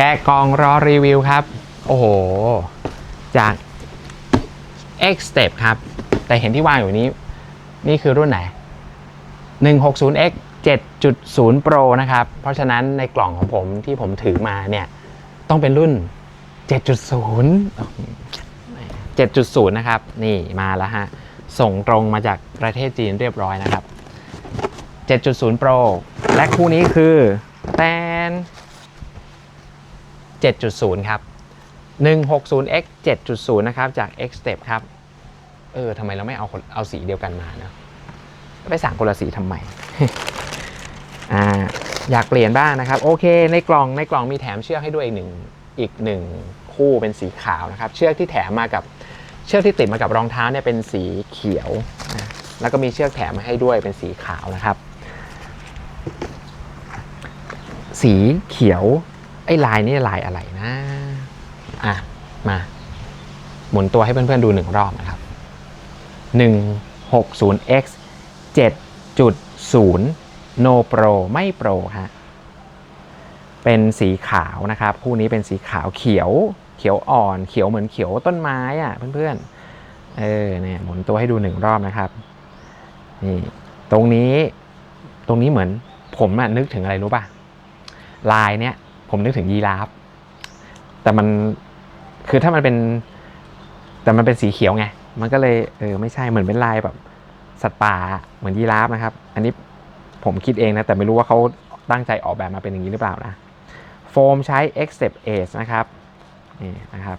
แกะกล่องรอรีวิวครับ โอ้โห จาก X Step ครับ แต่เห็นที่วางอยู่นี้ นี่คือรุ่นไหน 160X 7.0 Pro นะครับ เพราะฉะนั้นในกล่องของผมที่ผมถือมาเนี่ย ต้องเป็นรุ่น 7.0 7.0 นะครับ นี่มาแล้วฮะ ส่งตรงมาจากประเทศจีนเรียบร้อยนะครับ 7.0 Pro และคู่นี้คือแตน 7.0 ครับ 160x 7.0 นะครับ จาก X Step ครับ เออทำไมเราไม่เอาเอาสีเดียวกันมาเนอะไปสั่งคนละสีทำไมอ่าอยากเปลี่ยนบ้างนะครับ โอเค ในกล่องในกล่องมีแถมเชือกให้ด้วยอีกหนึ่งอีกหนึ่งคู่เป็นสีขาวนะครับ เชือกที่แถมมากับเชือกที่ติดมากับรองเท้าเนี่ยเป็นสีเขียว แล้วก็มีเชือกแถมมาให้ด้วยเป็นสีขาวนะครับ สีเขียว ไอ้ลายนี่ลายอะไรนะ อะ มา หมุนตัวให้เพื่อนๆดูหนึ่งรอบนะครับ 160x 7.0 no pro ไม่ pro ฮะ เป็นสีขาวนะครับ คู่นี้เป็นสีขาวเขียว เขียวอ่อน เขียวเหมือนเขียวต้นไม้อะเพื่อนๆ เออ เนี่ยหมุนตัวให้ดูหนึ่งรอบนะครับ นี่ ตรงนี้ ตรงนี้เหมือนผมอะนึกถึงอะไรรู้ป่ะ ลายเนี้ย ผมนึกถึงยีราฟ แต่มันคือถ้ามันเป็น แต่มันเป็นสีเขียวไง มันก็เลยเออไม่ใช่เหมือนเป็นลายแบบ สัตว์ป่าเหมือนยีราฟนะครับ อันนี้ผมคิดเองนะ แต่ไม่รู้ว่าเขาตั้งใจออกแบบมาเป็นอย่างนี้หรือเปล่านะ โฟมใช้ x s e p Ace นะครับนี่นะครับ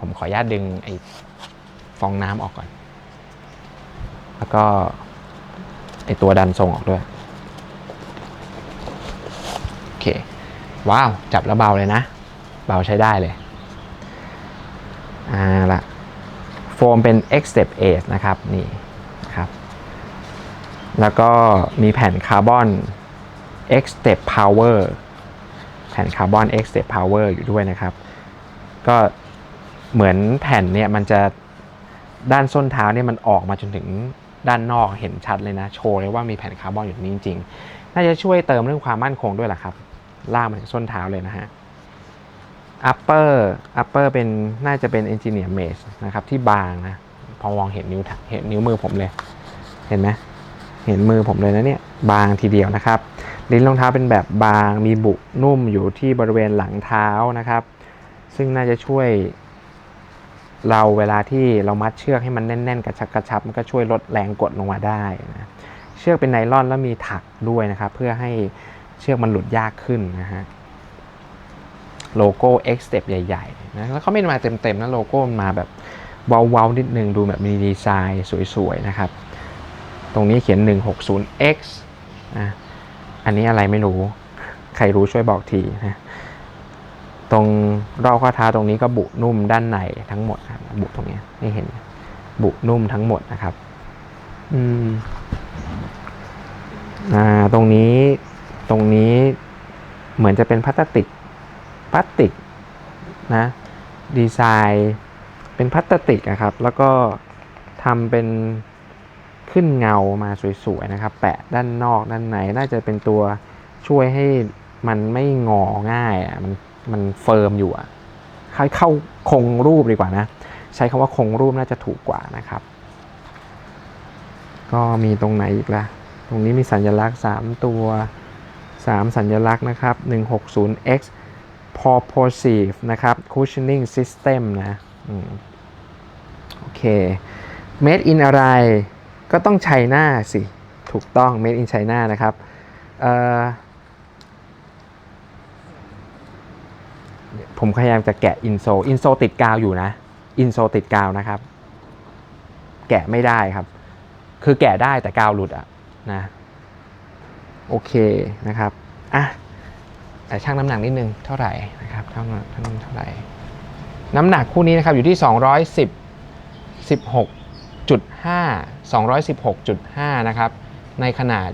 ผมขออนุญาตดึงไอ้ฟองน้ำออกก่อน แล้วก็ไอ้ตัวดันทรงออกด้วย โอเค ว้าว จับแล้วเบาเลยนะ เบาใช้ได้เลยอ่าละโฟมเป็น X Step Ace นะครับ นี่นะครับ แล้วก็มีแผ่นคาร์บอน X Step Power แผ่นคาร์บอน X Step Power อยู่ด้วยนะครับ ก็เหมือนแผ่นเนี่ยมันจะด้านส้นเท้าเนี่ยมันออกมาจนถึงด้านนอกเห็นชัดเลยนะ โชว์เลยว่ามีแผ่นคาร์บอนอยู่นี้จริงๆ น่าจะช่วยเติมเรื่องความมั่นคงด้วยแหละครับ ลากมาถึงส้นเท้าเลยนะฮะ upper upper เป็นน่าจะเป็น engineer mesh นะครับ ที่บางนะ พอมองเห็นนิ้วเห็นนิ้วมือผมเลย เห็นไหมเห็นมือผมเลยนะเนี่ย บางทีเดียวนะครับ ลิ้นรองเท้าเป็นแบบบางมีบุนุ่มอยู่ที่บริเวณหลังเท้านะครับ ซึ่งน่าจะช่วยเราเวลาที่เรามัดเชือกให้มันแน่น ๆ กระชับกระชับมันก็ช่วยลดแรงกดลงมาได้นะเชือกเป็นไนลอนแล้วมีถักด้วยนะครับ เพื่อให้ เชือกมันหลุดยากขึ้นนะฮะโลโก้ X Step ใหญ่ๆนะแล้วเขาไม่มาเต็มๆนะโลโก้มันมาแบบเว้าๆนิดนึงดูแบบมีดีไซน์สวยๆนะครับ ตรงนี้เขียน 160X นะอันนี้อะไรไม่รู้ ใครรู้ช่วยบอกทีนะตรงรอบข้อเท้าตรงนี้ก็บุนุ่มด้านในทั้งหมดครับบุตรงนี้ให้เห็น บุนุ่มทั้งหมดนะครับ อืมอ่าตรงนี้ ตรงนี้เหมือนจะเป็นพลาสติกพลาสติกนะดีไซน์เป็นพลาสติกอะครับ แล้วก็ทำเป็นขึ้นเงามาสวยๆนะครับ แปะด้านนอกด้านในน่าจะเป็นตัวช่วยให้มันไม่งอง่ายอะมันมันเฟิร์มอยู่อะเข้าเข้าคงรูปดีกว่านะ ใช้คำว่าคงรูปน่าจะถูกกว่านะครับ ก็มีตรงไหนอีกล่ะ ตรงนี้มีสัญลักษณ์ 3 ตัว 3 สัญลักษณ์นะครับ 160x purposive นะครับ cushioning system นะอโอเค made in อะไร ก็ต้องไชน่าสิ ถูกต้อง made in China นะครับผมพยายามจะแกะอินโซ อินโซติดกาวอยู่นะ อินโซติดกาวนะครับ แกะไม่ได้ครับ คือแกะได้แต่กาวหลุดอะนะ โอเคนะครับอะแต่ช่างน้ำหนักนิดนึงเท่าไหร่นะครับเท่านั้นเท่านั้นเท่าไหร่ น้ำหนักคู่นี้นะครับอยู่ที่ 210 16.5 216.5 นะครับ ในขนาด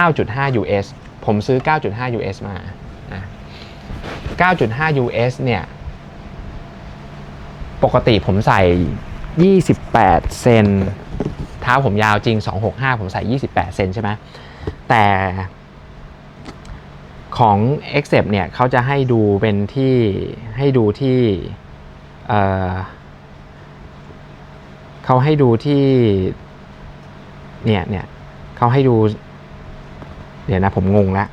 9.5 US ผมซื้อ 9.5 US มา 9.5 US เนี่ย ปกติผมใส่ 28 เซน เท้าผมยาวจริง 265 ผมใส่ 28 เซนใช่ไหม แต่ของ Accept เนี่ยเขาจะให้ดูเป็นที่ให้ดูที่เเขาให้ดูที่เนี่ยเนี่ยเขาให้ดู เดี๋ยวนะผมงงละ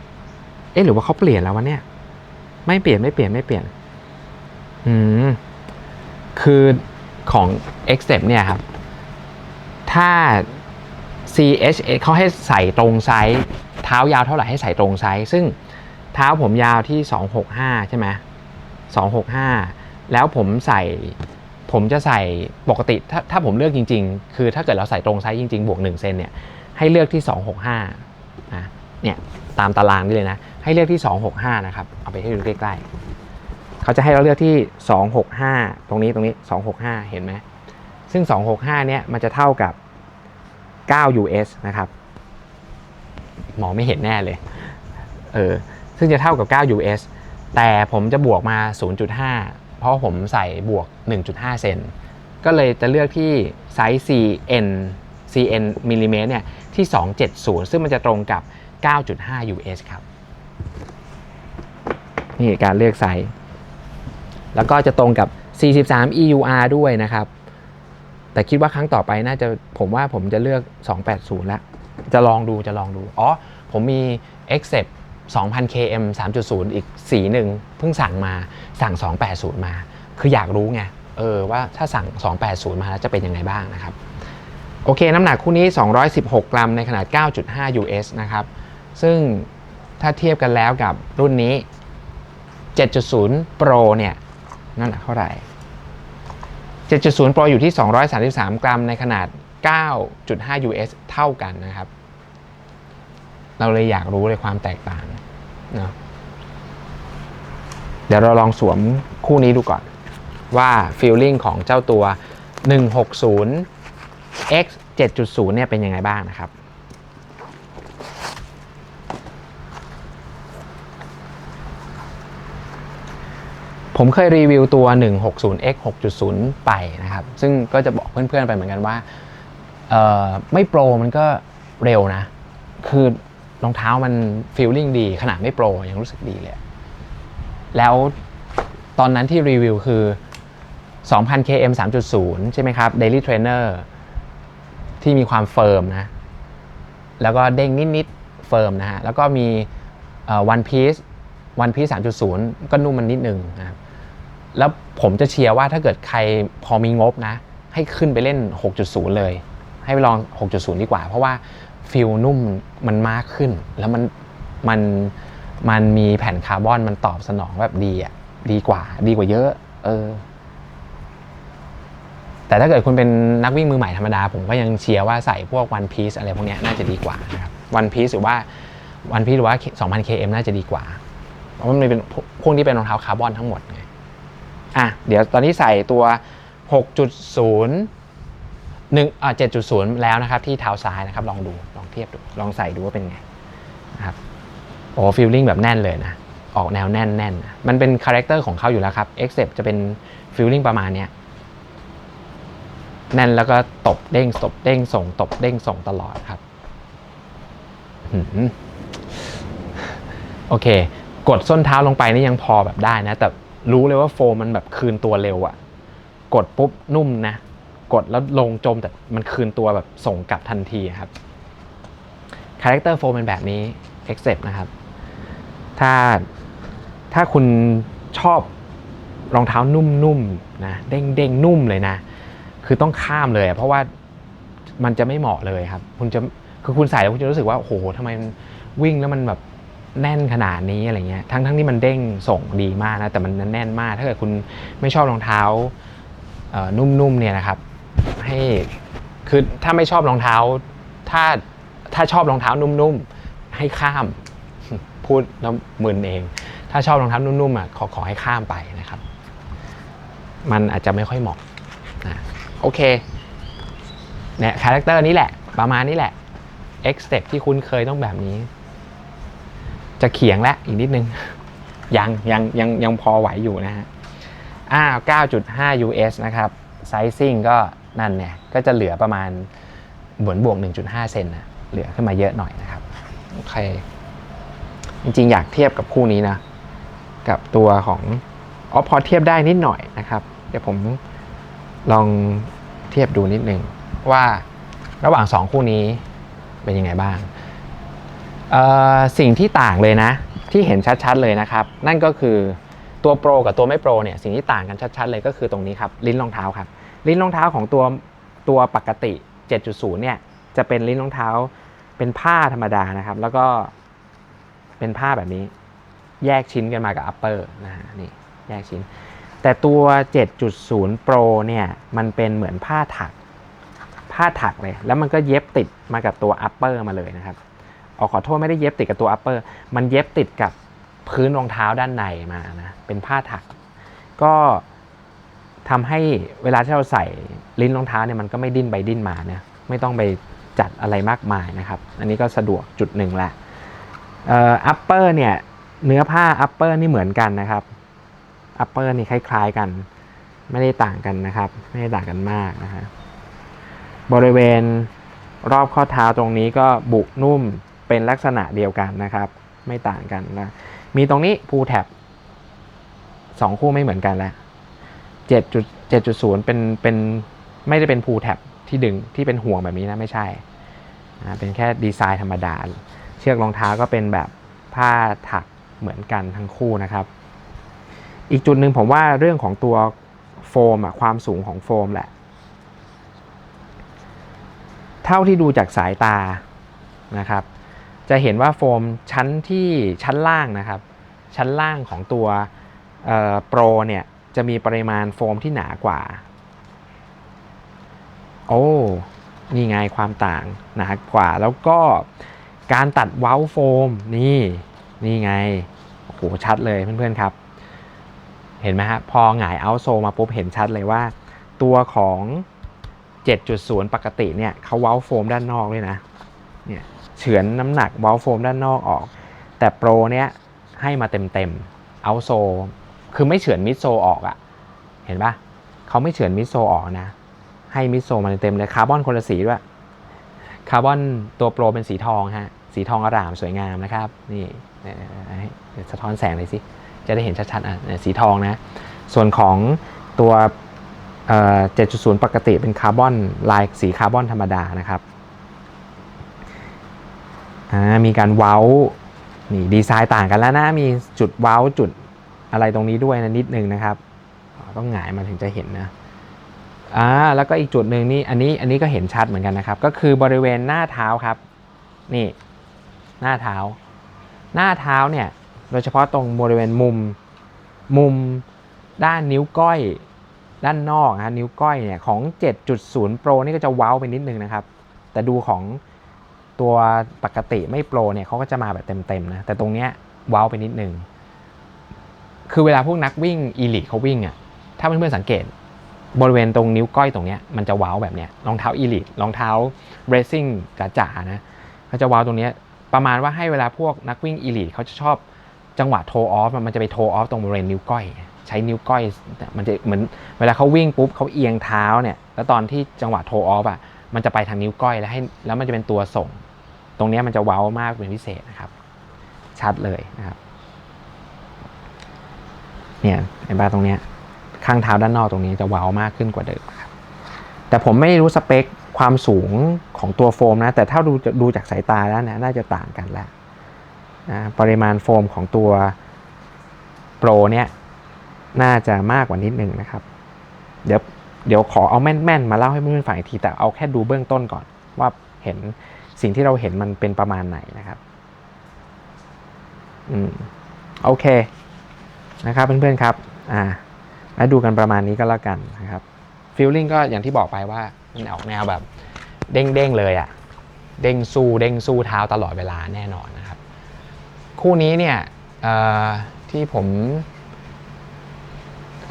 เอ๊ะหรือว่าเขาเปลี่ยนแล้ววะเนี่ย ไม่เปลี่ยนไม่เปลี่ยนไม่เปลี่ยนอืมคือของ Accept เนี่ยครับ ถ้า CH เขาให้ใส่ตรงไซส์เท้ายาวเท่าไหร่ให้ใส่ตรงไซส์ซึ่งเท้าผมยาวที่ 265 ใช่ไหม265 แล้วผมใส่ผมจะใส่ปกติถ้าถ้าผมเลือกจริง ๆ คือถ้าเกิดเราใส่ตรงไซส์จริง ๆ บวก 1 เซนเนี่ยให้เลือกที่ 265นะเนี่ยตามตารางนี่เลยนะ ให้เลือกที่ 265 นะครับ เอาไปให้ดูใกล้ๆเขาจะให้เราเลือกที่ 265 ตรงนี้ตรงนี้ 265 เห็นไหมซึ่ง 265 เนี่ยมันจะเท่ากับ 9 US นะครับ หมอไม่เห็นแน่เลย เออ ซึ่งจะเท่ากับ 9 US แต่ผมจะบวกมา 0.5 เพราะผมใส่บวก 1.5 เซน ก็เลยจะเลือกที่ไซส์ CN CN มิลลิเมตรเนี่ย ที่ 270 ซึ่งมันจะตรงกับ 9.5 US ครับ นี่การเลือกไซส์ แล้วก็จะตรงกับ 43 EUR ด้วยนะครับ แต่คิดว่าครั้งต่อไปน่าจะผมว่าผมจะเลือก 280 แล้ว จะลองดูจะลองดู อ๋อ ผมมี Accept 2,000 km 3.0 อีกสีหนึ่งเพิ่งสั่งมาสั่ง 280 มา คืออยากรู้ไงเออว่าถ้าสั่ง 280 มาแล้วจะเป็นยังไงบ้างนะครับ โอเค น้ำหนักคู่นี้ 216 กรัมในขนาด 9.5 US นะครับ ซึ่งถ้าเทียบกันแล้วกับรุ่นนี้ 7.0 Pro เนี่ยน้ำหนักเท่าไหร่ 7.0 Pro อยู่ที่ 233 กรัมในขนาด 9.5 US เท่ากันนะครับ เราเลยอยากรู้เลยความแตกต่างเนาะเดี๋ยวเราลองสวมคู่นี้ดูก่อน ว่าฟีลลิ่งของเจ้าตัว 160 X 7.0 เนี่ยเป็นยังไงบ้างนะครับ ผมเคยรีวิวตัว 160X 6.0 ไปนะครับ ซึ่งก็จะบอกเพื่อนๆไปเหมือนกันว่า ไม่โปรมันก็เร็วนะ คือรองเท้ามันฟีลลิ่งดี ขนาดไม่โปรยังรู้สึกดีเลย แล้วตอนนั้นที่รีวิวคือ 2,000 km 3.0 ใช่ไหมครับ Daily Trainer ที่มีความเฟิร์มนะ แล้วก็เด้งนิดๆเฟิร์มนะฮะ แล้วก็มี One Piece One Piece 3.0 ก็นุ่มมันนิดนึงนะครับ แล้วผมจะเชียร์ว่าถ้าเกิดใครพอมีงบนะ ให้ขึ้นไปเล่น 6.0 เลย ให้ไปลอง 6.0 ดีกว่า เพราะว่าฟิลนุ่มมันมากขึ้น แล้วมันมันมันมีแผ่นคาร์บอนมันตอบสนองแบบดีอะดีกว่า ดีกว่าเยอะ เออ แต่ถ้าเกิดคุณเป็นนักวิ่งมือใหม่ธรรมดา ผมก็ยังเชียร์ว่าใส่พวก One Piece อะไรพวกนี้น่าจะดีกว่านะครับ One Piece หรือว่า One Piece หรือว่า 2,000 km น่าจะดีกว่า เพราะมันเป็นพวกพวกนี้เป็นรองเท้าคาร์บอนทั้งหมดไง อะเดี๋ยวตอนนี้ใส่ตัว 6.0 1อ่า7.0 แล้วนะครับ ที่เท้าซ้ายนะครับ ลองดูลองเทียบดู ลองใส่ดูว่าเป็นไงนะครับโอ้ฟีลลิ่งแบบแน่นเลยนะ ออกแนวแน่นแน่นนะมันเป็นคาแรคเตอร์ของเขาอยู่แล้วครับ Accept จะเป็นฟีลลิ่งประมาณเนี้ยแน่นแล้วก็ตบเด้งตบเด้งส่งตบเด้งส่งตลอดครับโอเค กดส้นเท้าลงไปนี่ยังพอแบบได้นะ แต่ รู้เลยว่าโฟมมันแบบคืนตัวเร็วอะกดปุ๊บนุ่มนะ กดแล้วลงจมแต่มันคืนตัวแบบส่งกลับทันทีครับคาแรคเตอร์โฟมเป็นแบบนี้ Accept นะครับ ถ้าถ้าคุณชอบรองเท้านุ่มๆนะเด้งเด้งๆนุ่มเลยนะ คือต้องข้ามเลย เพราะว่ามันจะไม่เหมาะเลยครับ คุณจะคือคุณใส่แล้วคุณจะรู้สึกว่าโอ้โหทำไมมันวิ่งแล้วมันแบบ แน่นขนาดนี้อะไรเงี้ยทั้งทั้งที่มันเด้งส่งดีมากนะแต่มันแน่นมาก ถ้าเกิดคุณไม่ชอบรองเท้านุ่มๆเนี่ยนะครับให้คือถ้าไม่ชอบรองเท้า ถ้าถ้าชอบรองเท้านุ่มๆให้ข้ามพูดแล้วมึนเอง ถ้าชอบรองเท้านุ่มๆอะขอขอให้ข้ามไปนะครับ มันอาจจะไม่ค่อยเหมาะนะโอเคเนี่ยคาแรคเตอร์นี้แหละ ประมาณนี้แหละ X step ที่คุ้นเคยต้องแบบนี้ จะเขียงแล้วอีกนิดนึง ยังยังยังยังพอไหวอยู่นะฮะอ้าว9.5 US นะครับไซซิ่งก็นั่นเนี่ย ก็จะเหลือประมาณเหมือนบวก 1.5 เซนนะเหลือขึ้นมาเยอะหน่อยนะครับ โอเค จริงๆ อยากเทียบกับคู่นี้นะ กับตัวของอ๋อพอเทียบได้นิดหน่อยนะครับ เดี๋ยวผมลองเทียบดูนิดนึงว่าระหว่างสองคู่นี้เป็นยังไงบ้าง สิ่งที่ต่างเลยนะ ที่เห็นชัดๆเลยนะครับ นั่นก็คือตัวโปรกับตัวไม่โปรเนี่ยสิ่งที่ต่างกันชัดๆเลยก็คือตรงนี้ครับลิ้นรองเท้าครับลิ้นรองเท้าของตัวตัวปกติ 7.0 เนี่ยจะเป็นลิ้นรองเท้าเป็นผ้าธรรมดานะครับ แล้วก็เป็นผ้าแบบนี้ แยกชิ้นกันมากับ upper นะฮะนี่แยกชิ้น แต่ตัว 7.0 Pro เนี่ยมันเป็นเหมือนผ้าถัก ผ้าถักเลย แล้วมันก็เย็บติดมากับตัว upper มาเลยนะครับ ออขอโทษไม่ได้เย็บติดกับตัว upper มันเย็บติดกับพื้นรองเท้าด้านในมานะ เป็นผ้าถัก ก็ทำให้เวลาที่เราใส่ลิ้นรองเท้าเนี่ยมันก็ไม่ดิ้นไปดิ้นมาเนี่ยไม่ต้องไปจัดอะไรมากมายนะครับ อันนี้ก็สะดวกจุดหนึ่งแหละอ่อ upper เนี่ยเนื้อผ้า upper นี่เหมือนกันนะครับ upper นี่คล้ายๆกัน ไม่ได้ต่างกันนะครับ ไม่ได้ต่างกันมากนะฮะบริเวณรอบข้อเท้าตรงนี้ก็บุนุ่ม เป็นลักษณะเดียวกันนะครับ ไม่ต่างกันนะ มีตรงนี้พูแท็บสองคู่ไม่เหมือนกันแล้วเจ็ดจุดเจ็ดจุดศูนย์เป็นเป็นไม่ได้เป็นพูแท็บที่ดึงที่เป็นห่วงแบบนี้นะไม่ใช่ เป็นแค่ดีไซน์ธรรมดา เชือกรองเท้าก็เป็นแบบผ้าถักเหมือนกันทั้งคู่นะครับ อีกจุดหนึ่งผมว่าเรื่องของตัวโฟมอะความสูงของโฟมแหละ เท่าที่ดูจากสายตานะครับ จะเห็นว่าโฟมชั้นที่ชั้นล่างนะครับ ชั้นล่างของตัวโปรเนี่ยจะมีปริมาณโฟมที่หนากว่า โอ้นี่ไงความต่างหนากว่า แล้วก็การตัดเว้าโฟมนี่นี่ไงโอ้โหชัดเลยเพื่อนๆครับ เห็นไหมฮะพอหงายเอาโซมาปุ๊บเห็นชัดเลยว่า ตัวของ 7.0 ปกติเนี่ยเขาเว้าโฟมด้านนอกด้วยนะเนี่ย เฉือนน้ำหนักว้าโฟมด้านนอกออก แต่โปรเนี้ยให้มาเต็มๆเอาโซคือไม่เฉือนมิดโซออกอะเห็นปะเขาไม่เฉือนมิดโซออกนะ ให้มิดโซมาเต็มเลยคาร์บอนคนละสีด้วยคาร์บอนตัวโปรเป็นสีทองฮะสีทองอร่ามสวยงามนะครับ นี่สะท้อนแสงเลยสิจะได้เห็นชัดๆอะสีทองนะ ส่วนของตัวเอ่อ7.0 ปกติเป็นคาร์บอนลายสีคาร์บอนธรรมดานะครับ อ่ามีการเว้านี่ดีไซน์ต่างกันแล้วนะมีจุดเว้าจุดอะไรตรงนี้ด้วยนะนิดนึงนะครับต้องหงายมาถึงจะเห็นนะอ่าแล้วก็อีกจุดหนึ่งนี่อันนี้อันนี้ก็เห็นชัดเหมือนกันนะครับ ก็คือบริเวณหน้าเท้าครับนี่หน้าเท้า หน้าเท้าเนี่ยโดยเฉพาะตรงบริเวณมุมมุมด้านนิ้วก้อยด้านนอกนะนิ้วก้อยเนี่ยของ 7.0 Pro นี่ก็จะเว้าไปนิดนึงนะครับ แต่ดูของ ตัวปกติไม่โปรเนี่ยเขาก็จะมาแบบเต็มๆนะแต่ตรงเนี้ยว้าไปนิดนึง คือเวลาพวกนักวิ่งอีลิทเขาวิ่งอะ่ะถ้าเพื่อนๆสังเกตบริเวณตรงนิ้วก้อยตรงเนี้ยมันจะว้าแบบเนี้ยรองเท้าอีลิทรองเท้าเรซซิ่งจ๋าๆนะเขาจะว้าตรงเนี้ยประมาณว่าให้เวลาพวกนักวิ่งอีลิทเขาจะชอบจังหวะโทออฟมันจะไปโทออฟตรงบริเวณนิ้วก้อย ใช้นิ้วก้อยมันจะเหมือนเวลาเขาวิ่งปุ๊บเขาเอียงเท้าเนี่ยแล้วตอนที่จังหวะโทออฟอะมันจะไปทางนิ้วก้อยแล้วให้แล้วมันจะเป็นตัวส่ง ตรงนี้มันจะเว้ามากเป็นพิเศษนะครับ ชัดเลยนะครับเนี่ยเห็นป่ะตรงเนี้ยข้างเท้าด้านนอกตรงนี้จะเว้ามากขึ้นกว่าเดิมครับแต่ผมไม่รู้สเปคความสูงของตัวโฟมนะ แต่ถ้าดูดูจากสายตาแล้วนะน่าจะต่างกันแล้วนะปริมาณโฟมของตัวโปรเนี่ยน่าจะมากกว่านิดนึงนะครับ เดี๋ยวเดี๋ยวขอเอาแม่นๆ มาเล่าให้เพื่อนๆฟังอีกที แต่เอาแค่ดูเบื้องต้นก่อนว่าเห็น สิ่งที่เราเห็นมันเป็นประมาณไหนนะครับอืมโอเคนะครับเพื่อนๆครับอ่าแล้วดูกันประมาณนี้ก็แล้วกันนะครับฟีลลิ่งก็อย่างที่บอกไปว่ามันออกแนวแบบเด้งๆเลยอะ่ะเด้งสู้เด้งสู้เท้าตลอดเวลาแน่นอนนะครับ คู่นี้เนี่ยเอ่อที่ผม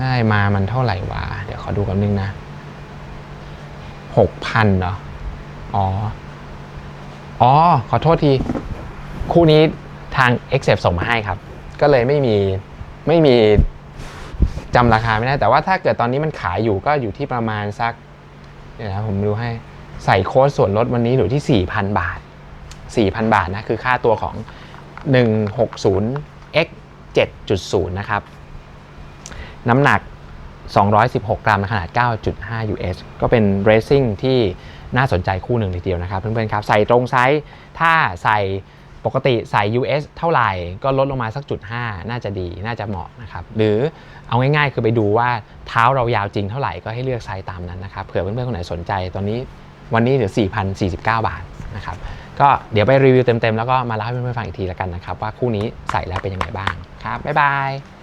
ได้มามันเท่าไหร่วะเดี๋ยวขอดูกันนึงนะหกพันเหรออ๋อ อ๋อ ขอโทษที คู่นี้ทาง e x c e p ส่งมาให้ครับ ก็เลยไม่มีไม่มีจำราคาไม่ได้ แต่ว่าถ้าเกิดตอนนี้มันขายอยู่ก็อยู่ที่ประมาณสักเดี๋ยวนะผมดูให้ใส่โค้ดส่วนลดวันนี้อยู่ที่ 4,000 บาท 4,000 บาทนะ คือค่าตัวของ 160 x 7.0 นะครับ น้ำหนัก 216 กรัมขนาด 9.5 US ก็เป็นเรซซิ่งที่ น่าสนใจคู่หนึ่งทีเดียวนะครับเพื่อนๆครับใส่ตรงไซส์ถ้าใส่ปกติใส่ US เท่าไหร่ก็ลดลงมาสักจุด5น่าจะดีน่าจะเหมาะนะครับหรือเอาง่ายๆ คือไปดูว่าเท้าเรายาวจริงเท่าไหร่ก็ให้เลือกไซส์ตามนั้นนะครับเผื่อเพื่อนๆคนไหนสนใจตอนนี้วันนี้เหลือ 4,049 บาทนะครับก็เดี๋ยวไปรีวิวเต็มๆ แล้วก็มาเล่าให้เพื่อนๆฟังอีกทีแล้วกันนะครับ ว่าคู่นี้ใส่แล้วเป็นยังไงบ้างครับบ๊ายบาย